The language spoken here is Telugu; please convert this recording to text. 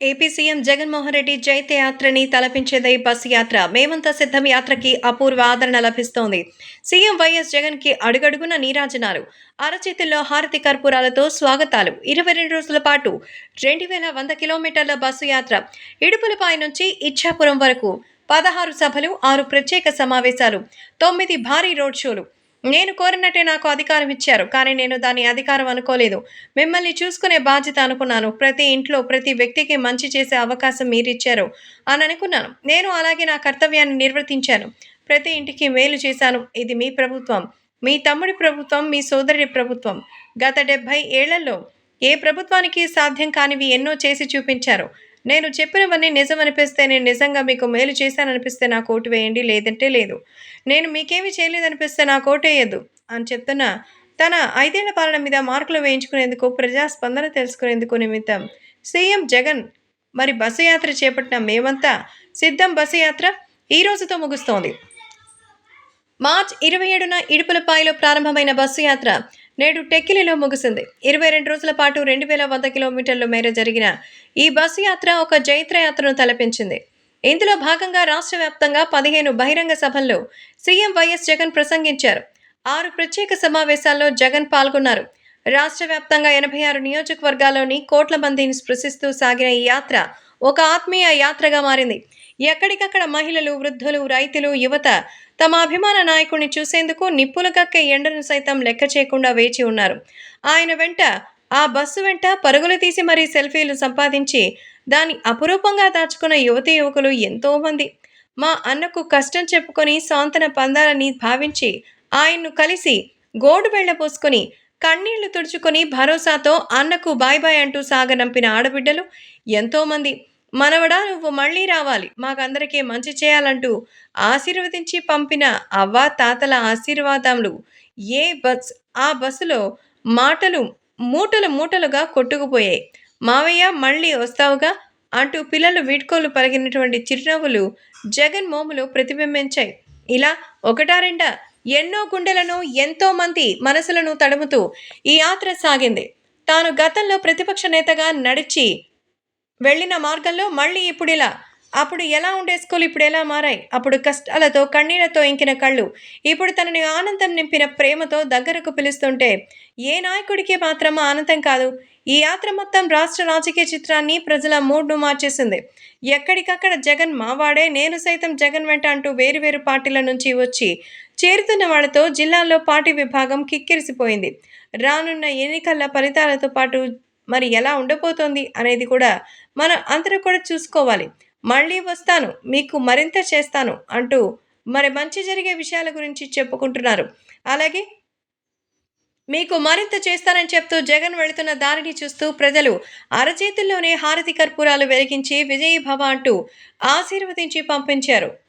ఏపీ సీఎం జగన్మోహన్ రెడ్డి జైత్యయాత్రని తలపించేదై బస్సు యాత్ర. మేమంతా సిద్ధం యాత్రకి అపూర్వ ఆదరణ లభిస్తోంది. సీఎం వైఎస్ జగన్కి అడుగడుగున నీరాజనాలు. అరచేతుల్లో హారతి కర్పూరాలతో స్వాగతాలు. ఇరవై రెండు రోజుల పాటు రెండు వేల వంద కిలోమీటర్ల బస్సు యాత్ర. ఇడుపులపై నుంచి ఇచ్చాపురం వరకు పదహారు సభలు ఆరు ప్రత్యేక సమావేశాలు తొమ్మిది భారీ రోడ్ షోలు. నేను కోరినట్టే నాకు అధికారం ఇచ్చారు కానీ నేను దాని అధికారం అనుకోలేదు. మిమ్మల్ని చూసుకునే బాధ్యత అనుకున్నాను. ప్రతి ఇంట్లో ప్రతి వ్యక్తికి మంచి చేసే అవకాశం మీరిచ్చారు అని అనుకున్నాను. నేను అలాగే నా కర్తవ్యాన్ని నిర్వర్తించాను. ప్రతి ఇంటికి మేలు చేశాను. ఇది మీ ప్రభుత్వం. మీ తమ్ముడి ప్రభుత్వం మీ సోదరుడి ప్రభుత్వం. గత డెబ్భై ఏళ్ళలో ఏ ప్రభుత్వానికి సాధ్యం కానివి ఎన్నో చేసి చూపించారు. నేను చెప్పినవన్నీ నిజం అనిపిస్తే నేను నిజంగా మీకు మేలు చేశాననిపిస్తే నా కోటు వేయండి లేదంటే లేదు. నేను మీకేమీ చేయలేదనిపిస్తే నాకు కోటు వేయద్దు అని చెప్తున్న. తన ఐదేళ్ళ పాలన మీద మార్కులు వేయించుకునేందుకు ప్రజాస్పందన తెలుసుకునేందుకు నిమిత్తం సీఎం జగన్ మరి బస్సు యాత్ర చేపట్టిన మేమంతా సిద్ధం బస్సు యాత్ర ఈ రోజుతో ముగుస్తోంది. మార్చ్ ఇరవై ఏడున ఇడుపులపాయలో ప్రారంభమైన బస్సు యాత్ర నేడు టెక్కిలిలో ముగిసింది. ఇరవై రెండు రోజుల పాటు రెండు వేల వంద కిలోమీటర్ల మేర జరిగిన ఈ బస్సు యాత్ర ఒక జైత్రయాత్రను తలపించింది. ఇందులో భాగంగా రాష్ట్ర వ్యాప్తంగా పదిహేను బహిరంగ సభల్లో సీఎం వైఎస్ జగన్ ప్రసంగించారు. ఆరు ప్రత్యేక సమావేశాల్లో జగన్ పాల్గొన్నారు. రాష్ట్ర వ్యాప్తంగా ఎనభై ఆరు నియోజకవర్గాల్లోని కోట్ల మందిని స్పృశిస్తూ సాగిన ఈ యాత్ర ఒక ఆత్మీయ యాత్రగా మారింది. ఎక్కడికక్కడ మహిళలు వృద్ధులు రైతులు యువత తమ అభిమాన నాయకుడిని చూసేందుకు నిప్పులు కక్కే ఎండను సైతం లెక్క చేయకుండా వేచి ఉన్నారు. ఆయన వెంట ఆ బస్సు వెంట పరుగులు తీసి మరీ సెల్ఫీలు సంపాదించి దాన్ని అపురూపంగా దాచుకున్న యువతి యువకులు ఎంతోమంది మా అన్నకు కష్టం చెప్పుకొని సాంతన పందాలని భావించి ఆయన్ను కలిసి గోడు వెళ్ళపోసుకొని కన్నీళ్ళు తుడుచుకొని భరోసాతో అన్నకు బాయ్ బాయ్ అంటూ సాగనంపిన ఆడబిడ్డలు ఎంతోమంది మనవడా నువ్వు మళ్ళీ రావాలి. మాకందరికీ మంచి చేయాలంటూ ఆశీర్వదించి పంపిన అవ్వ తాతల ఆశీర్వాదములు ఏ బస్ ఆ బస్సులో మాటలు మూటలు మూటలుగా కొట్టుకుపోయాయి. మావయ్య మళ్ళీ వస్తావుగా అంటూ పిల్లలు వీడ్కోలు పలిగినటువంటి చిరునవ్వులు జగన్ మోములో ప్రతిబింబించాయి. ఇలా ఒకటా రెండా? ఎన్నో గుండెలను ఎంతో మంది మనసులను తడుముతూ ఈ యాత్ర సాగింది. తాను గతంలో ప్రతిపక్ష నేతగా నడిచి వెళ్ళిన మార్గంలో మళ్ళీ ఇప్పుడు ఇలా అప్పుడు ఎలా ఉండే స్కూల్ ఇప్పుడు ఎలా మారాయి? అప్పుడు కష్టాలతో కన్నీళ్ళతో ఇంకిన కళ్ళు. ఇప్పుడు తనని ఆనందం నింపిన ప్రేమతో దగ్గరకు పిలుస్తుంటే ఏ నాయకుడికి మాత్రం ఆనందం కాదు? ఈ యాత్ర మొత్తం రాష్ట్ర రాజకీయ చిత్రాన్ని ప్రజల మూడ్ను మార్చేసింది. ఎక్కడికక్కడ జగన్ మావాడే నేను సైతం జగన్ వెంట అంటూ వేరువేరు పార్టీల నుంచి వచ్చి చేరుతున్న వాళ్ళతో జిల్లాలో పార్టీ విభాగం కిక్కిరిసిపోయింది. రానున్న ఎన్నికల ఫలితాలతో పాటు మరి ఎలా ఉండబోతోంది అనేది కూడా మనం అందరూ కూడా చూసుకోవాలి. మళ్ళీ వస్తాను మీకు మరింత చేస్తాను అంటూ మరి మంచి జరిగే విషయాల గురించి చెప్పుకుంటున్నారు. అలాగే మీకు మరింత చేస్తానని చెప్తూ జగన్ వెళుతున్న దారిని చూస్తూ ప్రజలు అరచేతుల్లోనే హారతి కర్పూరాలు వెలిగించి విజయీభవ అంటూ ఆశీర్వదించి పంపించారు.